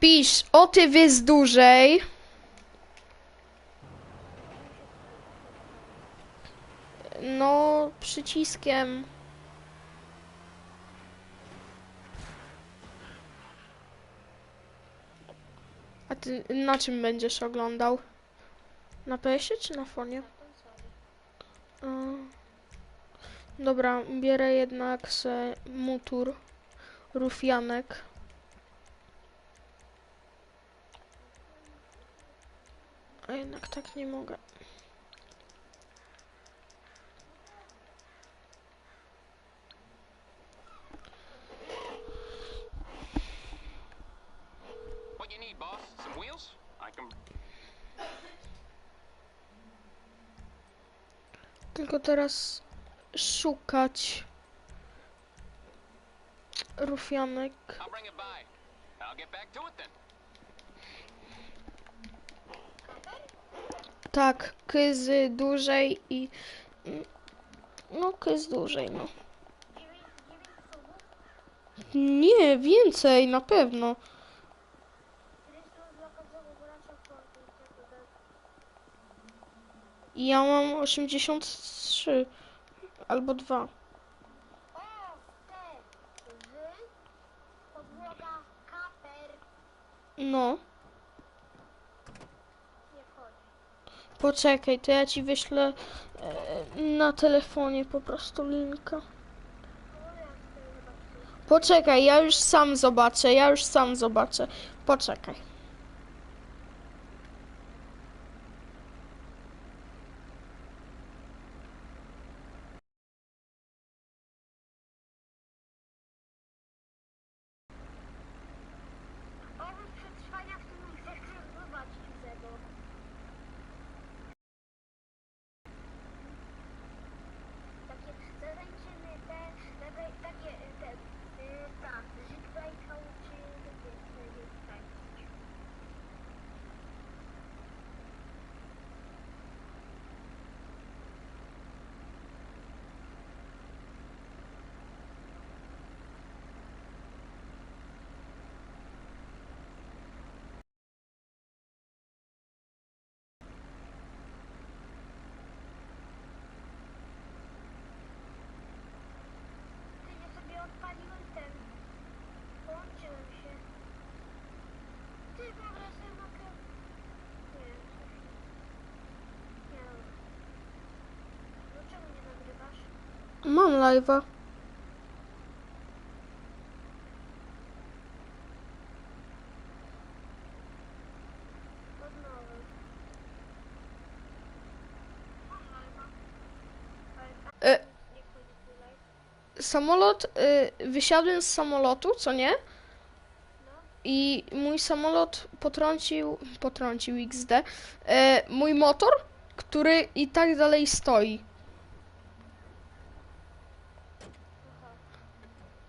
Pisz o ty wys dłużej. No, przyciskiem. A ty na czym będziesz oglądał? Na PS-ie czy na fonie? Dobra, bierę jednak se mutur rufianek. A jednak tak nie mogę. Tylko teraz szukać rufianek. I'll bring it by. I'll get back to it then. Tak, kyzy dłużej i... No, kys dłużej, no. Nie, więcej, na pewno. Ja mam 83 albo 2. O, te, wy, podłoga, kaper, No, nie wchodzi. Poczekaj, to ja ci wyślę e, na telefonie po prostu linka. Poczekaj, ja już sam zobaczę, ja już sam zobaczę. Poczekaj. Oprócz przetrwania w tym nie chcę zobaczyć tego. Takie zaręczyny, te, te, takie, te, y, tak, żyklejka czy takie, takie, tak. Ty, ja sobie odpaliłem ten. Połączyłem się. Ty, dobra, sobie mogę... Nie, coś. Nie, dobra. Dlaczego nie nagrywasz? Mam live'a. Od nowy. Mam live'a. Ale tak, E, nie chodzi tutaj. samolot, y, wysiadłem z samolotu, co nie? I mój samolot potrącił, potrącił XD, e, mój motor, który i tak dalej stoi.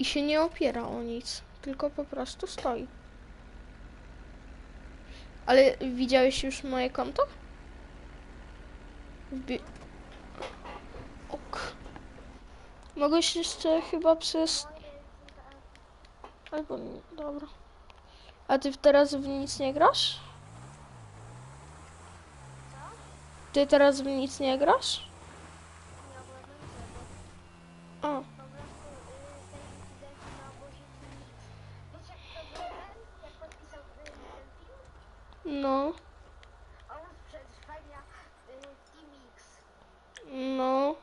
I się nie opiera o nic, tylko po prostu stoi. Ale widziałeś już moje konto? Wbi- ok. Mogłeś jeszcze chyba przez... Albo nie, dobra. A ty teraz w nic nie grasz? Ty teraz w nic nie grasz? Nie oglądam tego. O, Po prostu y, ten incydent na obozie Wiesz jak to było ten? Jak podpisał y, ten film? No, On przetrwania y, Team X. no.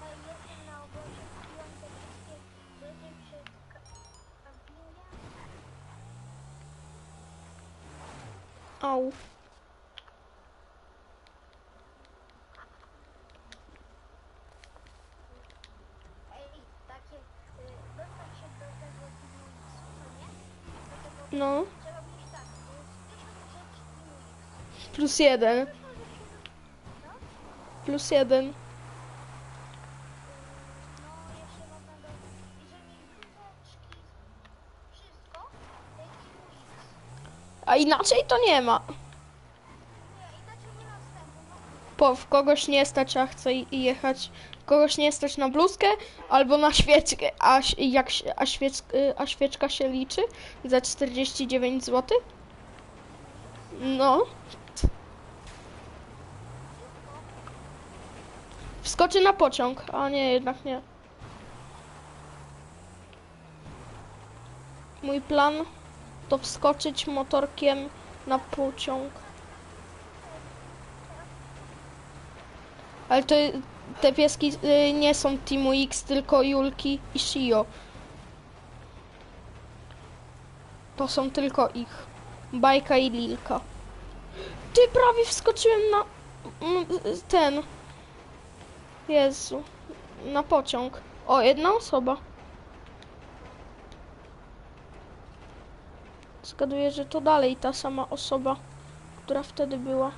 No i jestem na obozie, kupiłam te wszystkie rzeczy przed ka- kampingiem. Au. Ej, takie, y, dostać się do tego Team X, co nie? Do tego No, trzeba mieć tak, to jest tysiąc rzeczy Team X. plus jeden. Plus jeden. A inaczej to nie ma. Po, w kogoś nie stać, a chce jechać, kogoś nie stać na bluzkę albo na świeczkę, a, jak, a, świec, y, a świeczka się liczy za 49 zł? No. Wskoczy na pociąg, a nie, jednak nie. Mój plan to wskoczyć motorkiem na pociąg. Ale to te pieski y, nie są Teamu X, tylko Julki i Shio. To są tylko ich. Bajka i Lilka. Ty prawie wskoczyłem na mm, ten. Jezu. Na pociąg. O, jedna osoba. Zgaduję, że to dalej ta sama osoba, która wtedy była.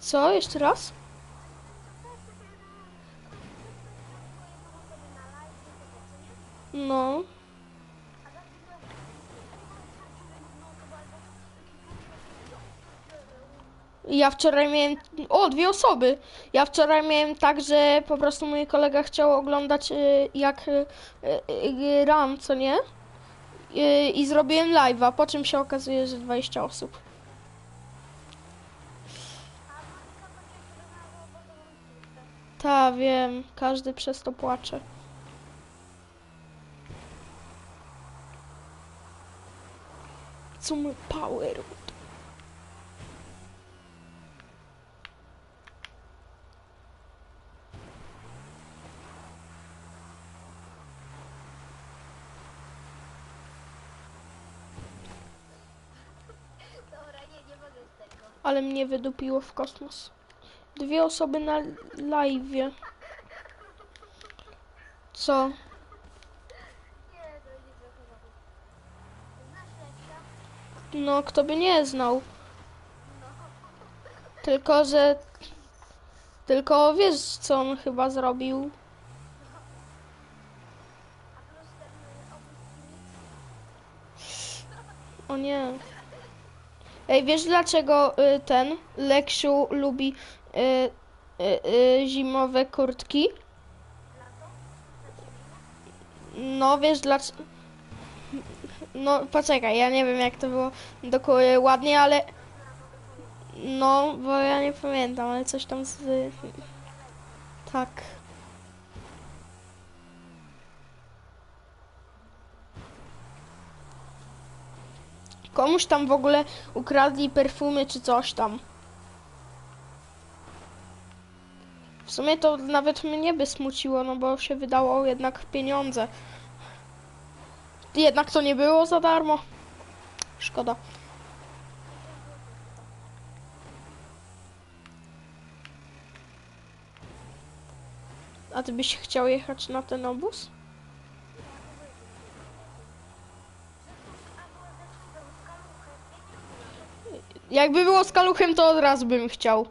Co? Jeszcze raz? No. Ja wczoraj miałem. O, dwie osoby. Ja wczoraj miałem tak, że po prostu mój kolega chciał oglądać y, jak y, y, gram, co nie? I zrobiłem live'a, po czym się okazuje, że 20 osób. Ta, wiem, każdy przez to płacze. Co mój power? Dobra, nie, nie mogę z tego. Ale mnie wydupiło w kosmos. Dwie osoby na live. Co? No, kto by nie znał. Tylko, że. Tylko wiesz, co on chyba zrobił. O nie. Ej, wiesz dlaczego y, ten Leksiu lubi y, y, y, zimowe kurtki? No, wiesz dlaczego. No, poczekaj, ja nie wiem jak to było dokładnie ładnie, ale. No, bo ja nie pamiętam, ale coś tam z. Tak. Komuś tam w ogóle ukradli perfumy czy coś tam. W sumie to nawet mnie by smuciło, no bo się wydało jednak pieniądze. Jednak to nie było za darmo. Szkoda. A ty byś chciał jechać na ten obóz? Jakby było z kaluchem, to od razu bym chciał.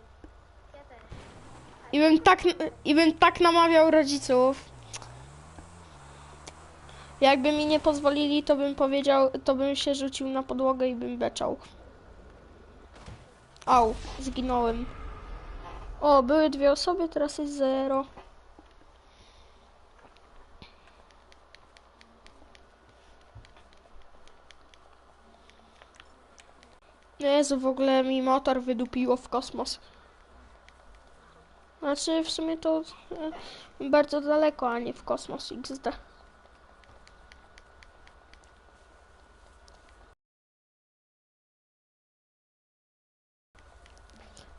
I bym tak, i bym tak namawiał rodziców. Jakby mi nie pozwolili, to bym powiedział, to bym się rzucił na podłogę i bym beczał. Au, zginąłem. O, były dwie osoby, teraz jest zero. Jezu, w ogóle mi motor wydupiło w kosmos. Znaczy, w sumie to e, bardzo daleko, a nie w kosmos XD.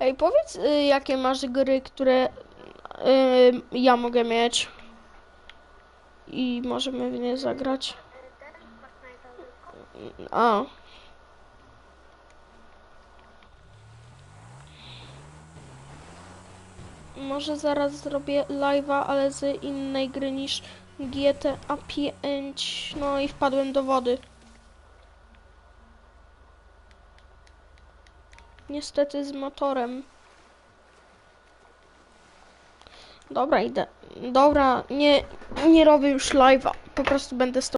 Ej, powiedz, y, jakie masz gry, które y, ja mogę mieć. I możemy w nie zagrać. A. Może zaraz zrobię live'a, ale z innej gry niż GTA 5. No i wpadłem do wody. Niestety z motorem. Dobra, idę. Dobra, nie, nie robię już live'a. Po prostu będę z